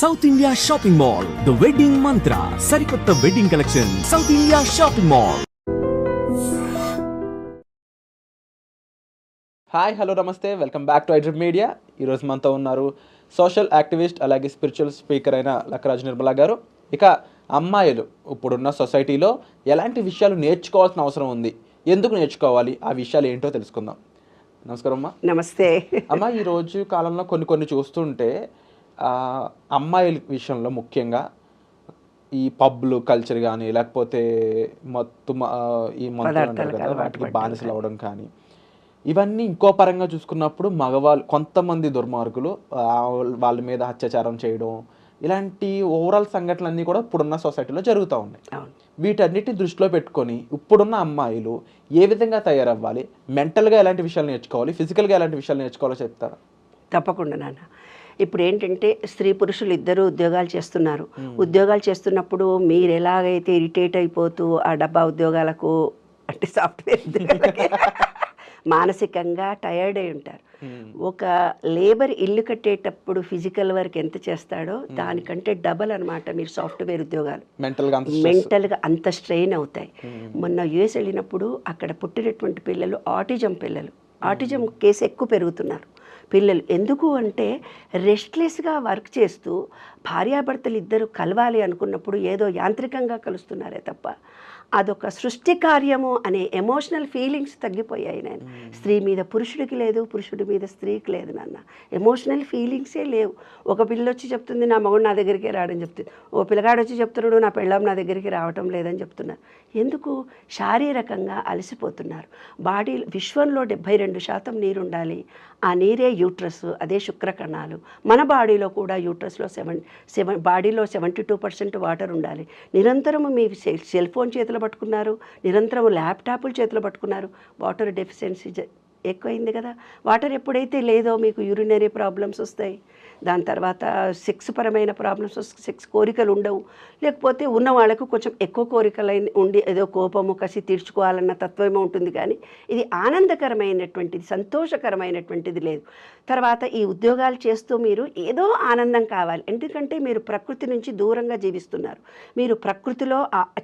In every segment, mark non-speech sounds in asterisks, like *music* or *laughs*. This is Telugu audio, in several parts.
South India shopping mall the wedding Mantra సరికొత్త wedding collection South India shopping mall hi hello నమస్తే welcome back to iDream media ఈరోజు మనతో ఉన్నారు సోషల్ యాక్టివిస్ట్ అలాగే స్పిరిచువల్ స్పీకర్ అయిన లక్కరాజు నిర్మల గారు. ఇక అమ్మాయిలు ఇప్పుడున్న సొసైటీలో ఎలాంటి విషయాలు నేర్చుకోవాల్సిన అవసరం ఉంది? ఎందుకు నేర్చుకోవాలి? ఆ విషయాలు ఏంటో తెలుసుకుందాం. నమస్కారం అమ్మా. నమస్తే. అమ్మ ఈ రోజు కాలంలో కొన్ని కొన్ని చూస్తుంటే అమ్మాయిల విషయంలో ముఖ్యంగా ఈ పబ్లు కల్చర్ కానీ లేకపోతే మత్తు ఈ కదా అలవాటు వాటికి బానిసలు అవడం కానీ. ఇవన్నీ ఇంకో పరంగా చూసుకున్నప్పుడు మగవాళ్ళు కొంతమంది దుర్మార్గులు వాళ్ళ మీద అత్యాచారం చేయడం ఇలాంటి ఓవరాల్ సంఘటనలన్నీ కూడా ఇప్పుడున్న సొసైటీలో జరుగుతూ ఉన్నాయి. వీటన్నిటిని దృష్టిలో పెట్టుకొని ఇప్పుడున్న అమ్మాయిలు ఏ విధంగా తయారవ్వాలి? మెంటల్గా ఎలాంటి విషయాలు నేర్చుకోవాలి? ఫిజికల్గా ఎలాంటి విషయాలు నేర్చుకోవాలో చెప్తారా? తప్పకుండా నాన్న. ఇప్పుడు ఏంటంటే స్త్రీ పురుషులు ఇద్దరు ఉద్యోగాలు చేస్తున్నారు. ఉద్యోగాలు చేస్తున్నప్పుడు మీరు ఎలాగైతే ఇరిటేట్ అయిపోతూ ఆ డబ్బా ఉద్యోగాలకు అంటే సాఫ్ట్వేర్ ఉద్యోగాలకి *laughs* మానసికంగా టయర్డ్ అయి ఉంటారు. ఒక లేబర్ ఇల్లు కట్టేటప్పుడు ఫిజికల్ వర్క్ ఎంత చేస్తాడో దానికంటే డబల్ అన్నమాట మీరు సాఫ్ట్వేర్ ఉద్యోగాలు. మెంటల్గా అంత stress. మెంటల్గా అంత స్ట్రెయిన్ అవుతాయి. మొన్న యుఎస్ వెళ్ళినప్పుడు అక్కడ పుట్టినటువంటి పిల్లలు ఆటిజం పిల్లలు. ఆటిజం కేసు ఎక్కువ పెరుగుతున్నారు. పిల్లలు. ఎందుకు అంటే రెస్ట్లెస్గా వర్క్ చేస్తూ భార్యాభర్తలు ఇద్దరు కలవాలి అనుకున్నప్పుడు ఏదో యాంత్రికంగా కలుస్తున్నారే తప్ప అదొక సృష్టి కార్యము అనే ఎమోషనల్ ఫీలింగ్స్ తగ్గిపోయాయి నేను స్త్రీ మీద పురుషుడికి లేదు పురుషుడి మీద స్త్రీకి లేదు నాన్న. ఎమోషనల్ ఫీలింగ్సే లేవు. ఒక పిల్ల వచ్చి చెప్తుంది నా మగుడు నా దగ్గరికి రాడని చెప్తుంది ఓ పిల్లగాడు వచ్చి చెప్తున్నాడు నా పెళ్ళాం నా దగ్గరికి రావటం లేదని చెప్తున్నారు. ఎందుకు? శారీరకంగా అలసిపోతున్నారు. బాడీ విశ్వంలో డెబ్భై రెండు శాతం నీరు ఉండాలి ఆ నీరే యూట్రస్ అదే శుక్రకణాలు. మన బాడీలో కూడా యూట్రస్లో సెవెన్ సెవెన్ బాడీలో సెవెంటీ టూ పర్సెంట్ వాటర్ ఉండాలి. నిరంతరము మీ సెల్ సెల్ ఫోన్ చేతిలో పట్టుకున్నారు నిరంతరం ల్యాప్టాప్లు చేతిలో పట్టుకున్నారు వాటర్ డెఫిషియన్సీ ఎక్కువైంది కదా. వాటర్ ఎప్పుడైతే లేదో మీకు యూరినరీ ప్రాబ్లమ్స్ వస్తాయి. దాని తర్వాత సెక్స్ పరమైన ప్రాబ్లమ్స్ సెక్స్ కోరికలు ఉండవు. లేకపోతే ఉన్న వాళ్ళకు కొంచెం ఎక్కువ కోరికలు ఉండి ఏదో కోపము కసి తీర్చుకోవాలన్న తత్వమే ఉంటుంది కానీ ఇది ఆనందకరమైనటువంటిది సంతోషకరమైనటువంటిది లేదు. తర్వాత ఈ ఉద్యోగాలు చేస్తూ మీరు ఏదో ఆనందం కావాలి. ఎందుకంటే మీరు ప్రకృతి నుంచి దూరంగా జీవిస్తున్నారు. మీరు ప్రకృతిలో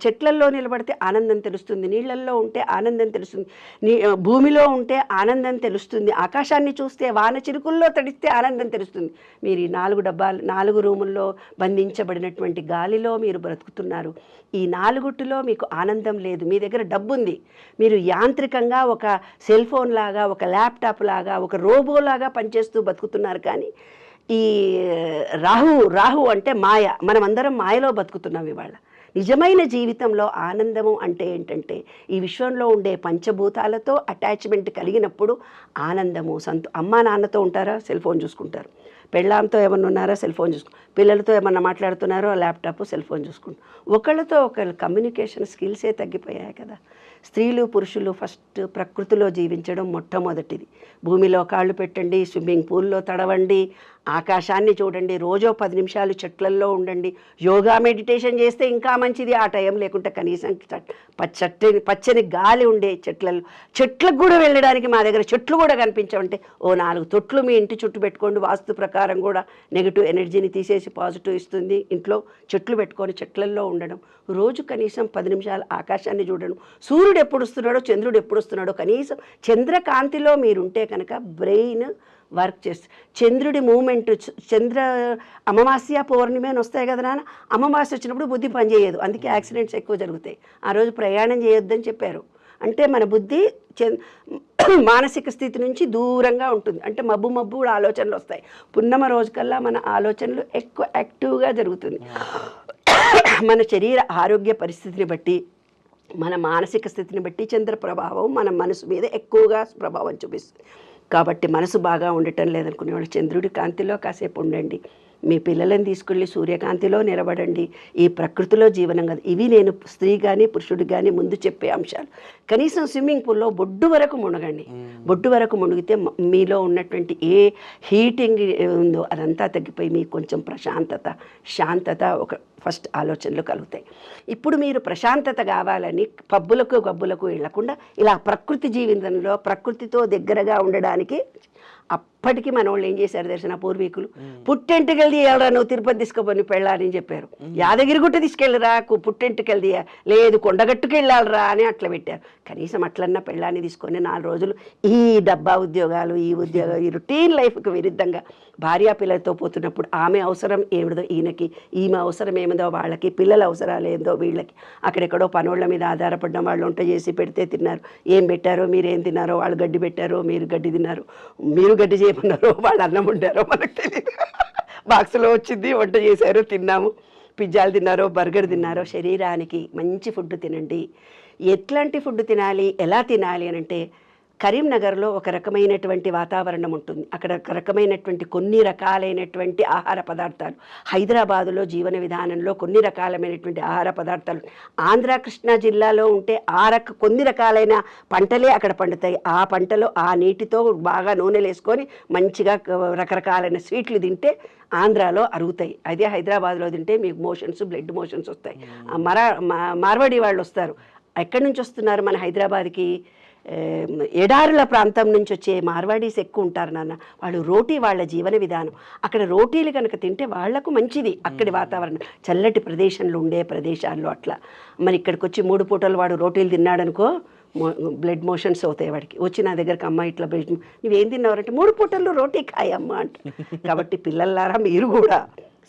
చెట్లల్లో నిలబడితే ఆనందం తెలుస్తుంది. నీళ్ళల్లో ఉంటే ఆనందం తెలుస్తుంది. నీ భూమిలో ఉంటే ఆనందం తెలుస్తుంది. ఆకాశాన్ని చూస్తే వాన చిరుకుల్లో తడిస్తే ఆనందం తెలుస్తుంది. మీరు ఈ నాలుగు డబ్బాలు నాలుగు రూముల్లో బంధించబడినటువంటి గాలిలో మీరు బ్రతుకుతున్నారు. ఈ నాలుగుటిలో మీకు ఆనందం లేదు. మీ దగ్గర డబ్బు ఉంది మీరు యాంత్రికంగా ఒక సెల్ ఫోన్ లాగా ఒక ల్యాప్టాప్ లాగా ఒక రోబో లాగా పనిచేస్తూ బతుకుతున్నారు కానీ ఈ రాహు రాహు అంటే మాయ. మనం అందరం మాయలో బతుకుతున్నాం ఇవాళ. నిజమైన జీవితంలో ఆనందము అంటే ఏంటంటే ఈ విశ్వంలో ఉండే పంచభూతాలతో అటాచ్మెంట్ కలిగినప్పుడు ఆనందము సంతో అమ్మా నాన్నతో ఉంటారా? సెల్ ఫోన్ చూసుకుంటారు. పెళ్ళాంతో ఏమన్నా ఉన్నారా సెల్ ఫోన్ చూసుకుంటాం పిల్లలతో ఏమన్నా మాట్లాడుతున్నారో? ల్యాప్టాప్ సెల్ ఫోన్ చూసుకుంటాం. ఒకళ్ళతో ఒకళ్ళు కమ్యూనికేషన్ స్కిల్సే తగ్గిపోయాయి కదా. స్త్రీలు పురుషులు ఫస్ట్ ప్రకృతిలో జీవించడం మొట్టమొదటిది. భూమిలో కాళ్ళు పెట్టండి స్విమ్మింగ్ పూల్లో తడవండి ఆకాశాన్ని చూడండి రోజో పది నిమిషాలు చెట్లల్లో ఉండండి. యోగా మెడిటేషన్ చేస్తే ఇంకా మంచిది. ఆ టైం లేకుంటే కనీసం చట్- పచ్చని గాలి ఉండే చెట్లలో చెట్లకు కూడా వెళ్ళడానికి మా దగ్గర చెట్లు కూడా కనిపించమంటే ఓ నాలుగు తొట్లు మీ ఇంటి చుట్టూ పెట్టుకోండి. వాస్తు ప్రకారం కూడా నెగిటివ్ ఎనర్జీని తీసేసి పాజిటివ్ ఇస్తుంది. ఇంట్లో చెట్లు పెట్టుకొని చెట్లల్లో ఉండడం. రోజు కనీసం పది నిమిషాలు ఆకాశాన్ని చూడడం. సూర్యుడు ఎప్పుడు వస్తున్నాడో చంద్రుడు ఎప్పుడు వస్తున్నాడో కనీసం చంద్రకాంతిలో మీరుంటే కనుక బ్రెయిన్ వర్క్ చేస్తూ చంద్రుడి మూమెంట్ చంద్ర అమావాస్య పౌర్ణమి అని వస్తాయి కదా నాన్న అమావాస్య వచ్చినప్పుడు బుద్ధి పనిచేయదు అందుకే యాక్సిడెంట్స్ ఎక్కువ జరుగుతాయి. ఆ రోజు ప్రయాణం చేయొద్దని చెప్పారు. అంటే మన బుద్ధి మానసిక స్థితి నుంచి దూరంగా ఉంటుంది. అంటే మబ్బు మబ్బు ఆలోచనలు వస్తాయి. పున్నమ రోజుకల్లా మన ఆలోచనలు ఎక్కువ యాక్టివ్గా జరుగుతుంది. మన శరీర ఆరోగ్య పరిస్థితిని బట్టి మన మానసిక స్థితిని బట్టి చంద్ర ప్రభావం మన మనసు మీద ఎక్కువగా ప్రభావం చూపిస్తుంది. కాబట్టి మనసు బాగా ఉండటం లేదనుకునే వాళ్ళు చంద్రుడి కాంతిలో కాసేపు ఉండండి. మీ పిల్లలను తీసుకెళ్ళి సూర్యకాంతిలో నిలబడండి. ఈ ప్రకృతిలో జీవనం కదా. ఇవి నేను స్త్రీ కానీ పురుషుడు కానీ ముందు చెప్పే అంశాలు. కనీసం స్విమ్మింగ్ పూల్లో బొడ్డు వరకు మునగండి. బొడ్డు వరకు మునిగితే మీలో ఉన్నటువంటి ఏ హీటింగ్ ఉందో అదంతా తగ్గిపోయి మీకు కొంచెం ప్రశాంతత శాంతత ఒక ఫస్ట్ ఆలోచనలు కలుగుతాయి. ఇప్పుడు మీరు ప్రశాంతత కావాలని పబ్బులకు గబ్బులకు వెళ్ళకుండా ఇలా ప్రకృతి జీవితంలో ప్రకృతితో దగ్గరగా ఉండడానికి అప్పటికి మన వాళ్ళు ఏం చేశారు తెలిసిన పూర్వీకులు? పుట్టెంటుకెళ్ళి తీయాలరా నువ్వు తిరుపతి తీసుకుపోయి పెళ్ళాలని చెప్పారు. యాదగిరిగుట్ట తీసుకెళ్ళరా పుట్టెంటుకెళ్ళి తీయ లేదు కొండగట్టుకు వెళ్ళాలరా అని అట్లా పెట్టారు. కనీసం అట్లన్నా పెళ్ళాన్ని తీసుకొని నాలుగు రోజులు ఈ డబ్బా ఉద్యోగాలు ఈ ఉద్యోగాలు ఈ రొటీన్ లైఫ్కి విరుద్ధంగా భార్యా పిల్లలతో పోతున్నప్పుడు ఆమె అవసరం ఏమిదో ఈయనకి ఈమె అవసరం ఏమిదో వాళ్ళకి పిల్లల అవసరాలు ఏందో వీళ్ళకి. అక్కడెక్కడో పనోళ్ళ మీద ఆధారపడడం వాళ్ళు వంట చేసి పెడితే తిన్నారు. ఏం పెట్టారో మీరు ఏం తిన్నారో వాళ్ళు గడ్డి పెట్టారో మీరు గడ్డి తిన్నారు మీరు గడ్డి చేయమన్నారో వాళ్ళు అన్నం ఉండారో మనకు తెలియదు బాక్స్లో వచ్చింది వంట చేశారు తిన్నాము. పిజ్జాలు తిన్నారో బర్గర్ తిన్నారో శరీరానికి మంచి ఫుడ్ తినండి. ఎట్లాంటి ఫుడ్ తినాలి ఎలా తినాలి అని అంటే కరీంనగర్లో ఒక రకమైనటువంటి వాతావరణం ఉంటుంది. అక్కడ ఒక రకమైనటువంటి కొన్ని రకాలైనటువంటి ఆహార పదార్థాలు. హైదరాబాదులో జీవన విధానంలో కొన్ని రకాలమైనటువంటి ఆహార పదార్థాలు. ఆంధ్ర కృష్ణా జిల్లాలో ఉంటే ఆ రక కొన్ని రకాలైన పంటలే అక్కడ పండుతాయి. ఆ పంటలో ఆ నీటితో బాగా నూనెలు వేసుకొని మంచిగా రకరకాలైన స్వీట్లు తింటే ఆంధ్రాలో అరుగుతాయి. అదే హైదరాబాద్లో తింటే మీకు మోషన్స్ బ్లడ్ మోషన్స్ వస్తాయి. మరా మార్వాడి వాళ్ళు వస్తారు. ఎక్కడి నుంచి వస్తున్నారు మన హైదరాబాద్కి? ఎడారుల ప్రాంతం నుంచి వచ్చే మార్వాడీస్ ఎక్కువ ఉంటారు నాన్న. వాళ్ళు రోటీ వాళ్ళ జీవన విధానం. అక్కడ రోటీలు కనుక తింటే వాళ్ళకు మంచిది అక్కడి వాతావరణం. చల్లటి ప్రదేశంలో ఉండే ప్రదేశాల్లో అట్లా. మరి ఇక్కడికి వచ్చి మూడు పూటలు వాడు రోటీలు తిన్నాడనుకో బ్లడ్ మోషన్స్ అవుతాయి వాడికి. వచ్చి నా దగ్గరకు అమ్మ ఇట్లా బ్లడ్ నువ్వేం తిన్నావంటే మూడు పూటల్లో రోటీ కాయమ్మ అంట. *laughs* కాబట్టి పిల్లలారా మీరు కూడా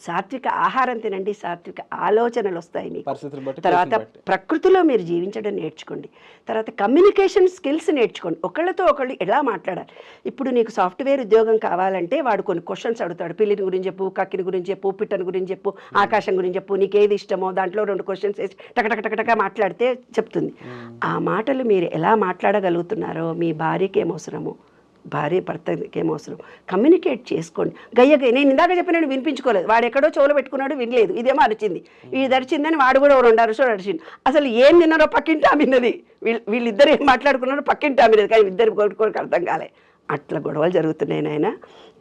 సాత్విక ఆహారం తినండి సాత్విక ఆలోచనలు వస్తాయి మీకు. తర్వాత. ప్రకృతిలో మీరు జీవించడం నేర్చుకోండి. తర్వాత కమ్యూనికేషన్ స్కిల్స్ నేర్చుకోండి. ఒకళ్ళతో ఒకళ్ళు ఎలా మాట్లాడాలి? ఇప్పుడు నీకు సాఫ్ట్వేర్ ఉద్యోగం కావాలంటే వాడు కొన్ని క్వశ్చన్స్ అడుగుతాడు. పిల్లిని గురించి చెప్పు కక్కిని గురించి చెప్పు పిట్టని గురించి చెప్పు ఆకాశం గురించి చెప్పు నీకు ఏది ఇష్టమో దాంట్లో రెండు క్వశ్చన్స్ వేసి టకటక టకటక మాట్లాడితే చెప్తుంది. ఆ మాటలు మీరు ఎలా మాట్లాడగలుగుతున్నారో మీ భార్యకి ఏమవసరమో భార్య భర్తకి ఏమవసరం కమ్యూనికేట్ చేసుకోండి. గయ్యగా నేను ఇందాక చెప్పినాడు వినిపించుకోలేదు. వాడు ఎక్కడో చెవులు పెట్టుకున్నాడు వినలేదు. ఇదేమో అరిచింది. ఇది అరిచిందని వాడు కూడా రెండు అరుసులు అరిచింది అసలు ఏం తిన్నారో పక్కింటి ఆమె విన్నది వీళ్ళు వీళ్ళిద్దరు ఏం మాట్లాడుకున్నారో పక్కింటి ఆమె కానీ ఇద్దరు కొడుకోడికి అర్థం కాలే. అట్లా గొడవలు జరుగుతున్నాయి నాయన.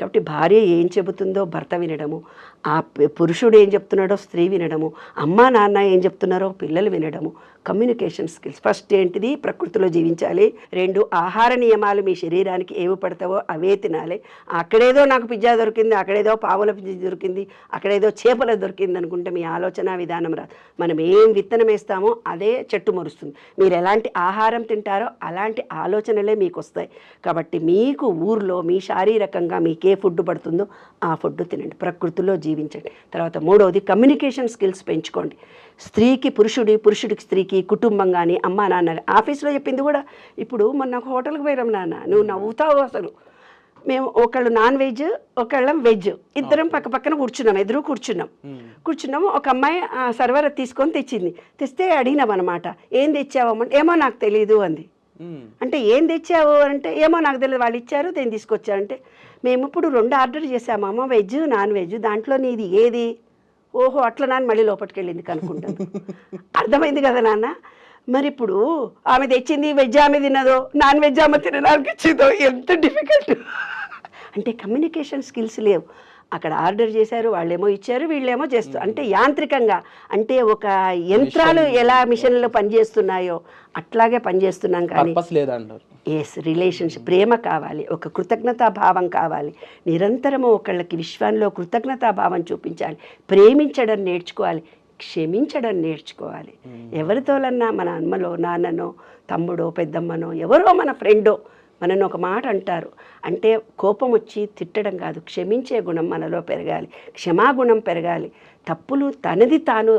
కాబట్టి భార్య ఏం చెబుతుందో భర్త వినడము ఆ పురుషుడు ఏం చెప్తున్నాడో స్త్రీ వినడము అమ్మా నాన్న ఏం చెప్తున్నారో పిల్లలు వినడము కమ్యూనికేషన్ స్కిల్స్ ఫస్ట్ ఏంటిది? ప్రకృతిలో జీవించాలి. రెండు ఆహార నియమాలు మీ శరీరానికి ఏవి పడతావో అవే తినాలి. అక్కడేదో నాకు పిజ్జా దొరికింది అక్కడేదో పావుల పిజ్జా దొరికింది అక్కడేదో చేపల దొరికింది అనుకుంటే మీ ఆలోచన విధానం రాదు. మనం ఏం విత్తనం వేస్తామో అదే చెట్టు మరుస్తుంది. మీరు ఎలాంటి ఆహారం తింటారో అలాంటి ఆలోచనలే మీకు వస్తాయి. కాబట్టి మీకు ఊర్లో మీ శారీరకంగా మీకు ఏ ఫుడ్ పడుతుందో ఆ ఫుడ్ తినండి. ప్రకృతిలో జీవించండి. తర్వాత మూడవది కమ్యూనికేషన్ స్కిల్స్ పెంచుకోండి. స్త్రీకి పురుషుడి పురుషుడికి స్త్రీకి కుటుంబం కానీ అమ్మా నాన్న. ఆఫీస్లో చెప్పింది కూడా ఇప్పుడు మొన్న హోటల్కి పోయినాం నాన్న. నువ్వు నవ్వుతావు అసలు. మేము ఒకళ్ళు నాన్ వెజ్ ఒకళ్ళం వెజ్. ఇద్దరం పక్క పక్కన కూర్చున్నాం ఎదురు కూర్చున్నాం. కూర్చున్నాము ఒక అమ్మాయి ఆ, సర్వర్ తీసుకొని తెచ్చింది. తెస్తే అడిగినాం అనమాట ఏం తెచ్చావమ్మంటే ఏమో నాకు తెలియదు అంది. అంటే ఏం తెచ్చావు అంటే ఏమో నాకు తెలియదు వాళ్ళు ఇచ్చారు నేను తీసుకొచ్చా అంటే మేము ఇప్పుడు రెండు ఆర్డర్ చేసామమ్మ వెజ్ నాన్ వెజ్ దాంట్లో నీది ఏది? ఓహో అట్లా నాన్న మళ్ళీ లోపలికి వెళ్ళింది కనుక్కుంటాను *laughs* అర్థమైంది కదా నాన్న? మరి ఇప్పుడు ఆమె తెచ్చింది వెజ్ ఆమె తినదో నాన్ వెజ్ ఆమె తినడానికి ఇచ్చిందో ఎంత డిఫికల్ట్ అంటే కమ్యూనికేషన్ స్కిల్స్ లేవు. అక్కడ ఆర్డర్ చేశారు వాళ్ళేమో ఇచ్చారు వీళ్ళేమో చేస్తారు. అంటే యాంత్రికంగా అంటే ఒక యంత్రాలు ఎలా మిషన్లో పనిచేస్తున్నాయో అట్లాగే పనిచేస్తున్నాం కానీ ఎస్ రిలేషన్షిప్ ప్రేమ కావాలి ఒక కృతజ్ఞతా భావం కావాలి. నిరంతరము ఒకళ్ళకి విశ్వంలో కృతజ్ఞతా భావం చూపించాలి. ప్రేమించడం నేర్చుకోవాలి క్షమించడం నేర్చుకోవాలి. ఎవరితోలన్నా మన అమ్మలో నాన్ననో తమ్ముడో పెద్దమ్మనో ఎవరో మన ఫ్రెండో మనను ఒక మాట అంటారు. అంటే కోపం వచ్చి తిట్టడం కాదు క్షమించే గుణం మనలో పెరగాలి. క్షమాగుణం పెరగాలి. తప్పులు తనది తాను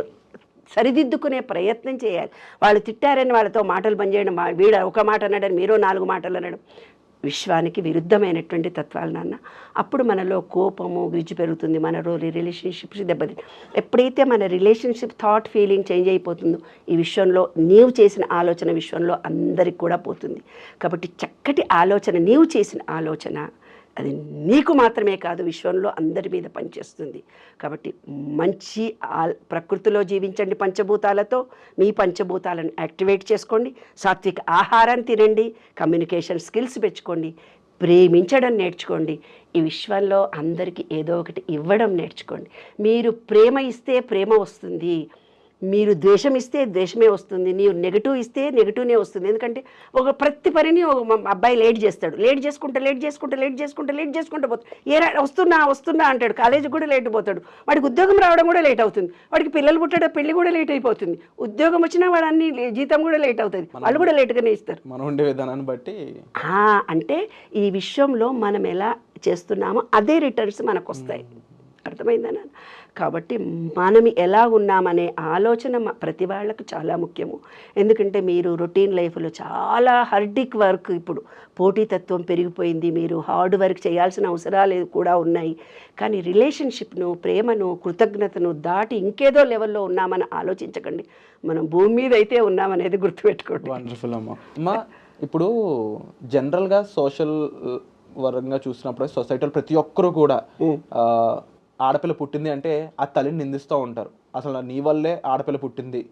సరిదిద్దుకునే ప్రయత్నం చేయాలి. వాళ్ళు తిట్టారని వాళ్ళతో మాటలు పనిచేయడం వీడు వీడ ఒక మాట అనడం మీరు నాలుగు మాటలు అనడం విశ్వానికి విరుద్ధమైనటువంటి తత్వాలు నాన్న. అప్పుడు మనలో కోపము గ్రిజ్జు పెరుగుతుంది. మన రోజు రిలేషన్షిప్స్ దెబ్బతి ఎప్పుడైతే మన రిలేషన్షిప్ థాట్ ఫీలింగ్ చేంజ్ అయిపోతుందో ఈ విశ్వంలో నీవు చేసిన ఆలోచన విశ్వంలో అందరికి కూడా పోతుంది. కాబట్టి చక్కటి ఆలోచన నీవు చేసిన ఆలోచన అది నీకు మాత్రమే కాదు విశ్వంలో అందరి మీద పనిచేస్తుంది. కాబట్టి మంచి ప్రకృతిలో జీవించండి పంచభూతాలతో. మీ పంచభూతాలను యాక్టివేట్ చేసుకోండి. సాత్విక ఆహారం తినండి. కమ్యూనికేషన్ స్కిల్స్ పెంచుకోండి. ప్రేమించడం నేర్చుకోండి. ఈ విశ్వంలో అందరికీ ఏదో ఒకటి ఇవ్వడం నేర్చుకోండి. మీరు ప్రేమ ఇస్తే ప్రేమ వస్తుంది. మీరు ద్వేషం ఇస్తే ద్వేషమే వస్తుంది నీవు నెగిటివ్ ఇస్తే నెగిటివ్నే వస్తుంది. ఎందుకంటే ఒక ప్రతి పనిని ఒక అబ్బాయి లేట్ చేస్తాడు. లేట్ చేసుకుంటే లేట్ చేసుకుంటే లేట్ చేసుకుంటే లేట్ చేసుకుంటే పోతాడు. ఏ వస్తున్నా వస్తున్నా అంటాడు. కాలేజీకి కూడా లేట్ పోతాడు. వాడికి ఉద్యోగం రావడం కూడా లేట్ అవుతుంది. వాడికి పిల్లలు పుట్టడం పెళ్ళి కూడా లేట్ అయిపోతుంది. ఉద్యోగం వచ్చినా వాడు అన్ని లే- జీతం కూడా లేట్ అవుతుంది. వాళ్ళు కూడా లేట్గానే ఇస్తారు. మనం ఉండే విధానాన్ని బట్టి అంటే ఈ విషయంలో మనం ఎలా చేస్తున్నామో అదే రిటర్న్స్ మనకు వస్తాయి అర్థమైందా కాబట్టి మనం ఎలా ఉన్నామనే ఆలోచన ప్రతి వాళ్ళకు చాలా ముఖ్యము. ఎందుకంటే మీరు రొటీన్ లైఫ్లో చాలా హర్డిక్ వర్క్ ఇప్పుడు పోటీతత్వం పెరిగిపోయింది మీరు హార్డ్ వర్క్ చేయాల్సిన అవసరాలు కూడా ఉన్నాయి. కానీ రిలేషన్షిప్ను ప్రేమను కృతజ్ఞతను దాటి ఇంకేదో లెవెల్లో ఉన్నామని ఆలోచించకండి. మనం భూమి మీద అయితే ఉన్నామనేది గుర్తుపెట్టుకోండి. వండర్ఫుల్ అమ్మ. అమ్మ ఇప్పుడు జనరల్గా సోషల్ వరంగా చూసినప్పుడు సొసైటీలో ప్రతి ఒక్కరు కూడా ఆడపిల్ల పుట్టింది అంటే ఆ తల్లిని నిందిస్తూ ఉంటారు. అసలు నీ వల్లే ఆడపిల్ల పుట్టింది.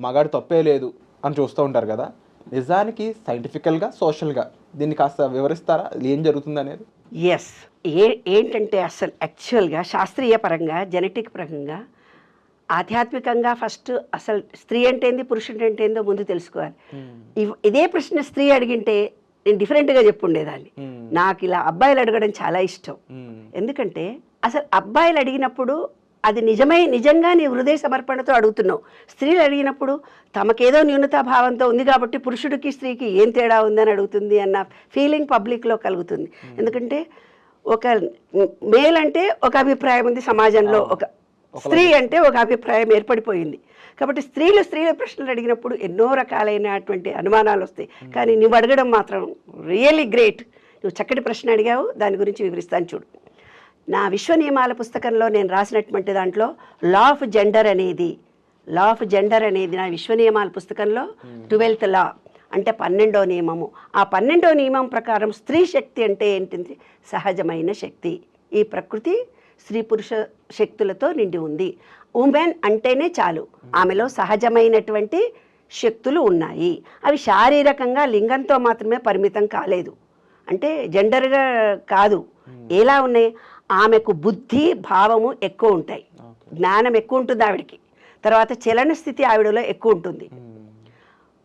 మగాడి తప్పే లేదు అని చూస్తూ ఉంటారు కదా. నిజానికి సైంటిఫికల్గా సోషల్గా దీన్ని కాస్త వివరిస్తారా? ఏం జరుగుతుంది అనేది? ఎస్ ఏ ఏంటంటే అసలు యాక్చువల్గా శాస్త్రీయ పరంగా జెనెటిక్ పరంగా ఆధ్యాత్మికంగా ఫస్ట్ అసలు స్త్రీ అంటే ఏంది పురుషుడు అంటే ఏందో ముందు తెలుసుకోవాలి. ఇవ్- ఇదే ప్రశ్న స్త్రీ అడిగింటే నేను డిఫరెంట్గా చెప్పుండేదాన్ని. నాకు ఇలా అబ్బాయిలు అడగడం చాలా ఇష్టం. ఎందుకంటే అసలు అబ్బాయిలు అడిగినప్పుడు అది నిజమై నిజంగా నీ హృదయ సమర్పణతో అడుగుతున్నావు. స్త్రీలు అడిగినప్పుడు తమకేదో న్యూనతాభావంతో ఉంది కాబట్టి పురుషుడికి స్త్రీకి ఏం తేడా ఉందని అడుగుతుంది అన్న ఫీలింగ్ పబ్లిక్లో కలుగుతుంది. ఎందుకంటే ఒక మేల్ అంటే ఒక అభిప్రాయం ఉంది సమాజంలో. ఒక స్త్రీ అంటే ఒక అభిప్రాయం ఏర్పడిపోయింది. కాబట్టి స్త్రీలు స్త్రీల ప్రశ్నలు అడిగినప్పుడు ఎన్నో రకాలైనటువంటి అనుమానాలు వస్తాయి. కానీ నువ్వు అడగడం మాత్రం రియలీ గ్రేట్. నువ్వు చక్కటి ప్రశ్న అడిగావు. దాని గురించి వివరిస్తాను చూడు. నా విశ్వ నియమాల పుస్తకంలో నేను రాసినటువంటి దాంట్లో లా ఆఫ్ జెండర్ అనేది లా ఆఫ్ జెండర్ అనేది నా విశ్వ నియమాల పుస్తకంలో ట్వెల్త్ లా అంటే పన్నెండో నియమము. ఆ పన్నెండో నియమం ప్రకారం స్త్రీ శక్తి అంటే ఏంటింది? సహజమైన శక్తి. ఈ ప్రకృతి స్త్రీ పురుష శక్తులతో నిండి ఉంది. ఉమెన్ అంటేనే చాలు. ఆమెలో సహజమైనటువంటి శక్తులు ఉన్నాయి. అవి శారీరకంగా లింగంతో మాత్రమే పరిమితం కాలేదు. అంటే జెండర్గా కాదు. ఎలా ఉన్నాయి? ఆమెకు బుద్ధి భావము ఎక్కువ ఉంటాయి. జ్ఞానం ఎక్కువ ఉంటుంది ఆవిడకి. తర్వాత చలన స్థితి ఆవిడలో ఎక్కువ ఉంటుంది.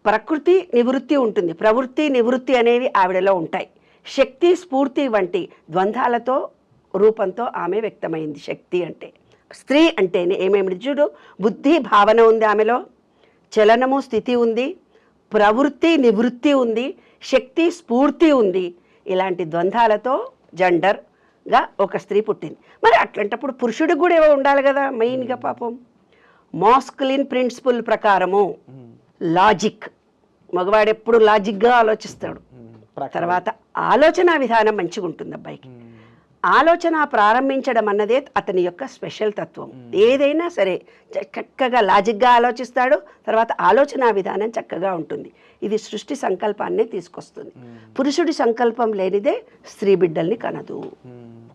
ప్రకృతి నివృత్తి ఉంటుంది. ప్రవృత్తి నివృత్తి అనేవి ఆవిడలో ఉంటాయి. శక్తి స్ఫూర్తి వంటి ద్వంద్వాలతో రూపంతో ఆమె వ్యక్తమైంది. శక్తి అంటే స్త్రీ అంటేనే ఏమేమి చూడు? బుద్ధి భావన ఉంది ఆమెలో. చలనము స్థితి ఉంది. ప్రవృత్తి నివృత్తి ఉంది. శక్తి స్ఫూర్తి ఉంది. ఇలాంటి ద్వంద్వాలతో జెండర్గా ఒక స్త్రీ పుట్టింది. మరి అట్లాంటప్పుడు పురుషుడికి కూడా ఏవో ఉండాలి కదా మెయిన్గా పాపం. మాస్కులిన్ ప్రిన్సిపల్ ప్రకారము లాజిక్ మగవాడు ఎప్పుడు లాజిక్గా ఆలోచిస్తాడు. తర్వాత ఆలోచన విధానం మంచిగా ఉంటుంది అబ్బాయికి ఆలోచన ప్రారంభించడం అన్నదే అతని యొక్క స్పెషల్ తత్వం. ఏదైనా సరే చక్కగా లాజిక్గా ఆలోచిస్తాడు తర్వాత ఆలోచన విధానం చక్కగా ఉంటుంది. ఇది సృష్టి సంకల్పాన్ని తీసుకొస్తుంది. పురుషుడి సంకల్పం లేనిదే స్త్రీ బిడ్డల్ని కనదు.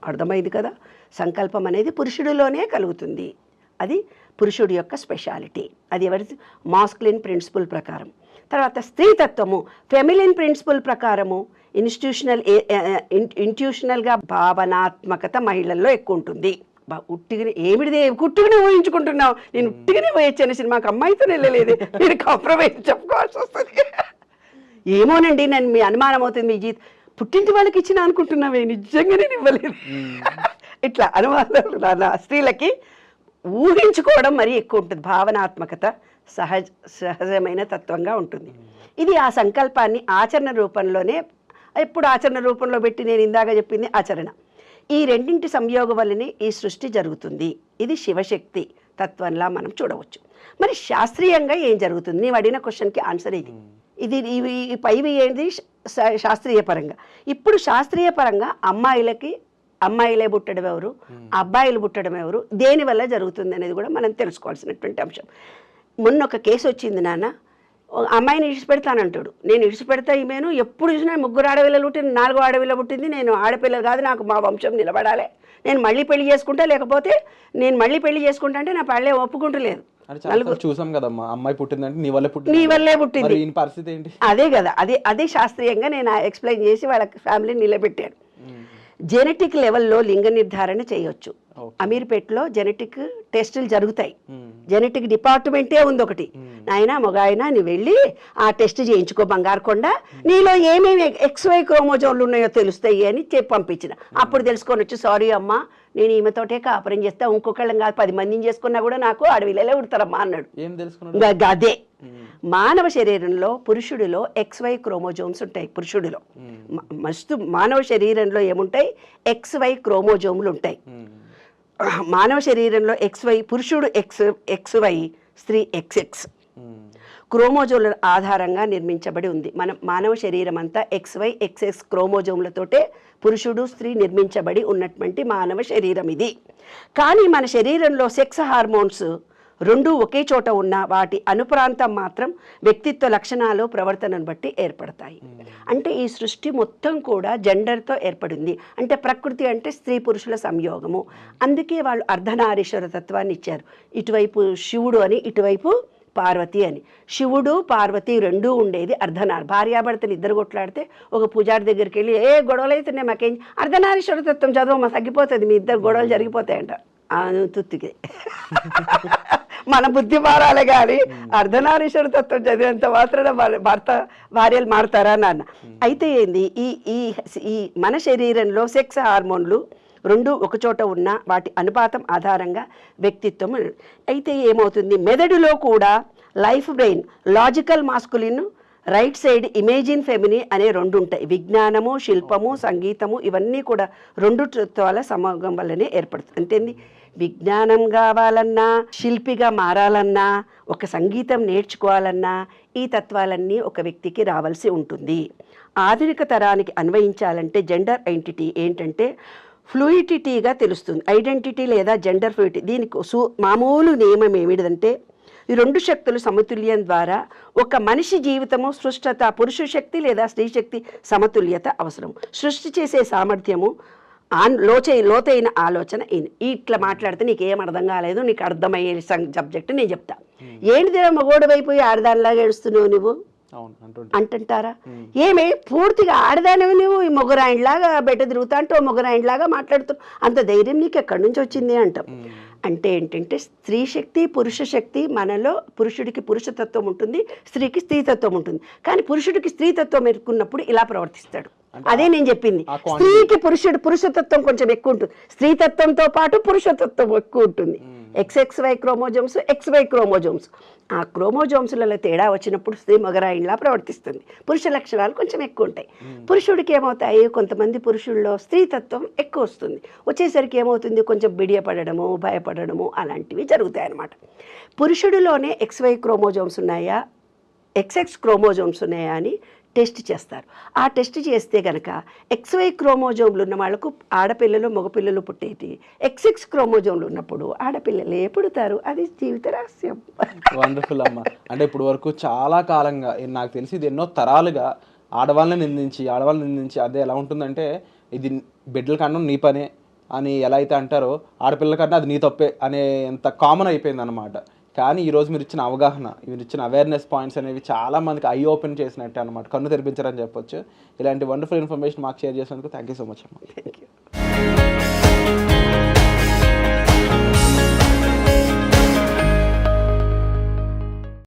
అర్థమైంది కదా? సంకల్పం అనేది పురుషుడిలోనే కలుగుతుంది. అది పురుషుడి యొక్క స్పెషాలిటీ. అది ఎవరి మాస్కులిన్ ప్రిన్సిపల్ ప్రకారం. తర్వాత స్త్రీతత్వము ఫెమిలిన్ ప్రిన్సిపల్ ప్రకారము ఇన్స్టిట్యూషనల్ ఇంట్యూషనల్గా భావనాత్మకత మహిళల్లో ఎక్కువ ఉంటుంది బా ఉట్టిగానే ఏమిటిదే? కుట్టుగానే ఊహించుకుంటున్నావు. నేను ఉట్టిగానే పోయొచ్చాను సినిమాకి. అమ్మాయితో వెళ్ళలేదు. నేను కాంప్రమైజ్ చెప్పుకోవాల్సి వస్తుంది. ఏమోనండి నేను మీ అనుమానం అవుతుంది మీ జీత్ పుట్టింటి వాళ్ళకి ఇచ్చిన అనుకుంటున్నావే. నిజంగానే నేను ఇవ్వలేదు. ఇట్లా అనుమానాలు నాన్న స్త్రీలకి ఊహించుకోవడం మరీ ఎక్కువ ఉంటుంది. భావనాత్మకత సహజ సహజమైన తత్వంగా ఉంటుంది. ఇది ఆ సంకల్పాన్ని ఆచరణ రూపంలోనే ఎప్పుడు ఆచరణ రూపంలో పెట్టి నేను ఇందాక చెప్పింది ఆచరణ. ఈ రెండింటి సంయోగం వల్లనే ఈ సృష్టి జరుగుతుంది. ఇది శివశక్తి తత్వంలా మనం చూడవచ్చు. మరి శాస్త్రీయంగా ఏం జరుగుతుంది? నీవు అడిగిన క్వశ్చన్కి ఆన్సర్ ఇది. ఇది ఇవి ఈ పైవి ఏంది? శాస్త్రీయ పరంగా ఇప్పుడు శాస్త్రీయ పరంగా అమ్మాయిలకి అమ్మాయిలే పుట్టడం ఎవరు? అబ్బాయిలు పుట్టడం ఎవరు? దేని వల్ల జరుగుతుంది అనేది కూడా మనం తెలుసుకోవాల్సినటువంటి అంశం. మొన్న ఒక కేసు వచ్చింది నాన్న. అమ్మాయిని ఇడిచిపెడతానంటాడు నేను ఇడిచిపెడతా ఈమెను ఎప్పుడు చూసినా ముగ్గురు ఆడపిల్లలు పుట్టింది నాలుగు ఆడపిల్ల పుట్టింది నేను ఆడపిల్ల కాదు నాకు మా వంశం నిలబడాలి. నేను మళ్ళీ పెళ్ళి చేసుకుంటా లేకపోతే నేను మళ్ళీ పెళ్ళి చేసుకుంటా అంటే నా పళ్ళే ఒప్పుకుంటలేదు చూసాం కదమ్మా అమ్మాయి పుట్టిందంటే నీ వల్లే పుట్టింది. నీ వల్లే పుట్టింది. పరిస్థితి ఏంటి? అదే కదా అదే అదే శాస్త్రీయంగా నేను ఎక్స్ప్లెయిన్ చేసి వాళ్ళ ఫ్యామిలీని నిలబెట్టాను. జెనెటిక్ లెవెల్లో లింగ నిర్ధారణ చేయొచ్చు. అమీర్పేటలో జెనెటిక్ టెస్టులు జరుగుతాయి. జెనెటిక్ డిపార్ట్మెంటే ఉంది ఒకటి. నాయన మొగాయన నువ్వు వెళ్ళి ఆ టెస్ట్ చేయించుకో బంగారు కొండ. నీలో ఏమేమి ఎక్స్వై క్రోమోజోన్లు ఉన్నాయో తెలుస్తాయి అని చెప్పి పంపించిన. అప్పుడు తెలుసుకొని వచ్చి సారీ అమ్మా నేను ఈమెతోటే కాపురం చేస్తా. ఇంకొకళ్ళం కాదు పది మందిని చేసుకున్నా కూడా నాకు అడవిలో ఉడతారమ్మా అన్నాడు. గదే. మానవ శరీరంలో పురుషుడిలో ఎక్స్వై క్రోమోజోమ్స్ ఉంటాయి పురుషుడిలో. మస్తు మానవ శరీరంలో ఏముంటాయి? ఎక్స్వై క్రోమోజోములు ఉంటాయి. మానవ శరీరంలో ఎక్స్వై పురుషుడు ఎక్స్ ఎక్స్వై స్త్రీ ఎక్స్ఎక్స్ క్రోమోజోమ్ల ఆధారంగా నిర్మించబడి ఉంది. మన మానవ శరీరం అంతా ఎక్స్వై ఎక్స్ఎక్స్ క్రోమోజోమ్లతోటే పురుషుడు స్త్రీ నిర్మించబడి ఉన్నటువంటి మానవ శరీరం ఇది కానీ మన శరీరంలో సెక్స్ హార్మోన్స్ రెండు ఒకే చోట ఉన్న వాటి అనుప్రాంతం మాత్రం వ్యక్తిత్వ లక్షణాలు ప్రవర్తనను బట్టి ఏర్పడతాయి. అంటే ఈ సృష్టి మొత్తం కూడా జెండర్తో ఏర్పడింది. అంటే ప్రకృతి అంటే స్త్రీ పురుషుల సంయోగము. అందుకే వాళ్ళు అర్ధనారీశ్వర తత్వాన్ని ఇచ్చారు. ఇటువైపు శివుడు అని ఇటువైపు పార్వతి అని. శివుడు పార్వతి రెండూ ఉండేది అర్ధనారి భార్యాభర్తలు ఇద్దరు కొట్లాడితే ఒక పూజారి దగ్గరికి వెళ్ళి ఏ గొడవలు అవుతున్నాయి మాకేం? అర్ధనారీశ్వర తత్వం చదవమా తగ్గిపోతుంది మీ ఇద్దరు గొడవలు జరిగిపోతాయంట. తుత్తికే మన బుద్ధి మారాలి కానీ అర్ధనారీశ్వర తత్వం చదివేంత మాత్రాన భర్త భార్యలు మారుతారా నాన్న అయితే ఏంది? ఈ ఈ ఈ మన శరీరంలో సెక్స్ హార్మోన్లు రెండు ఒకచోట ఉన్న వాటి అనుపాతం ఆధారంగా వ్యక్తిత్వం అయితే ఏమవుతుంది? మెదడులో కూడా left brain logical masculine right side imagine feminine అనే రెండు ఉంటాయి. విజ్ఞానము శిల్పము సంగీతము ఇవన్నీ కూడా రెండు తత్వాల సమాగం వల్లనే ఏర్పడుతుంది. అంతేంది? విజ్ఞానం కావాలన్నా శిల్పిగా మారాలన్నా ఒక సంగీతం నేర్చుకోవాలన్నా ఈ తత్వాలన్నీ ఒక వ్యక్తికి రావాల్సి ఉంటుంది. ఆధునిక తరానికి అన్వయించాలంటే జెండర్ ఐడెంటిటీ ఏంటంటే ఫ్లూయిడిటీగా తెలుస్తుంది. ఐడెంటిటీ లేదా జెండర్ ఫ్లూయిటీ దీనికి సు మామూలు నియమం ఏమిటంటే ఈ రెండు శక్తులు సమతుల్యం ద్వారా ఒక మనిషి జీవితము సృష్టత పురుష శక్తి లేదా స్త్రీ శక్తి సమతుల్యత అవసరం. సృష్టి చేసే సామర్థ్యము ఆన్ లోచే లోతైన ఆలోచన. ఇట్లా మాట్లాడితే నీకు ఏం అర్థం కాలేదు నీకు అర్థమయ్యే సబ్జెక్ట్ నేను చెప్తా. ఏంటిది మగోడు వైపు ఆడదానిలాగా ఏడుస్తున్నావు నువ్వు? అంటుంటారా. ఏమే? పూర్తిగా ఆడదానివి నువ్వు? ఈ మొగరాయిలాగా బయట తిరుగుతా అంటే మొగరాయిలాగా మాట్లాడుతున్నావు అంత ధైర్యం నీకు ఎక్కడి నుంచి వచ్చింది అంటాం. అంటే ఏంటంటే స్త్రీ శక్తి పురుష శక్తి మనలో పురుషుడికి పురుషతత్వం ఉంటుంది స్త్రీకి స్త్రీతత్వం ఉంటుంది. కానీ పురుషుడికి స్త్రీతత్వం ఎరుకున్నప్పుడు ఇలా ప్రవర్తిస్తాడు. అదే నేను చెప్పింది. స్త్రీకి పురుషుడు పురుషతత్వం కొంచెం ఎక్కువ ఉంటుంది. స్త్రీతత్వంతో పాటు పురుషతత్వం ఎక్కువ ఉంటుంది. ఎక్స్ఎక్స్వై క్రోమోజోమ్స్ ఎక్స్వై క్రోమోజోమ్స్ ఆ క్రోమోజోమ్స్లలో తేడా వచ్చినప్పుడు స్త్రీ మగరాయిలా ప్రవర్తిస్తుంది. పురుష లక్షణాలు కొంచెం ఎక్కువ ఉంటాయి పురుషుడికి ఏమవుతాయి? కొంతమంది పురుషుల్లో స్త్రీతత్వం ఎక్కువ వస్తుంది వచ్చేసరికి ఏమవుతుంది? కొంచెం బిడియపడడము భయపడడము అలాంటివి జరుగుతాయి అన్నమాట పురుషుడిలోనే ఎక్స్వై క్రోమోజోమ్స్ ఉన్నాయా? ఎక్స్ఎక్స్ క్రోమోజోమ్స్ ఉన్నాయా అని టెస్ట్ చేస్తారు. ఆ టెస్ట్ చేస్తే గనక ఎక్స్వై క్రోమోజోమ్లు ఉన్న వాళ్ళకు ఆడపిల్లలు మగపిల్లలు పుట్టేటి ఎక్స్ఎక్స్ క్రోమోజోమ్లు ఉన్నప్పుడు ఆడపిల్లలే పుడతారు. అది జీవిత రహస్యం. వండర్ఫుల్ అమ్మ. అంటే ఇప్పుడు వరకు చాలా కాలంగా నాకు తెలిసి ఇది ఎన్నో తరాలుగా ఆడవాళ్ళని నిందించి ఆడవాళ్ళని నిందించి అదే ఎలా ఉంటుందంటే ఇది బిడ్డల కన్నా నీ పనే అని ఎలా అయితే అంటారో ఆడపిల్లల కన్నా అది నీ తప్పే అనే ఎంత కామన్ అయిపోయింది అనమాట కానీ ఈరోజు మీరు ఇచ్చిన అవగాహన మీరు ఇచ్చిన అవేర్నెస్ పాయింట్స్ అనేవి చాలామందికి ఐ ఓపెన్ చేసినట్టే అనమాట కన్ను తెరిపించారని చెప్పొచ్చు. ఇలాంటి వండర్ఫుల్ ఇన్ఫర్మేషన్ మాకు షేర్ చేసినందుకు థ్యాంక్ యూ సో మచ్ అమ్మ. Thank you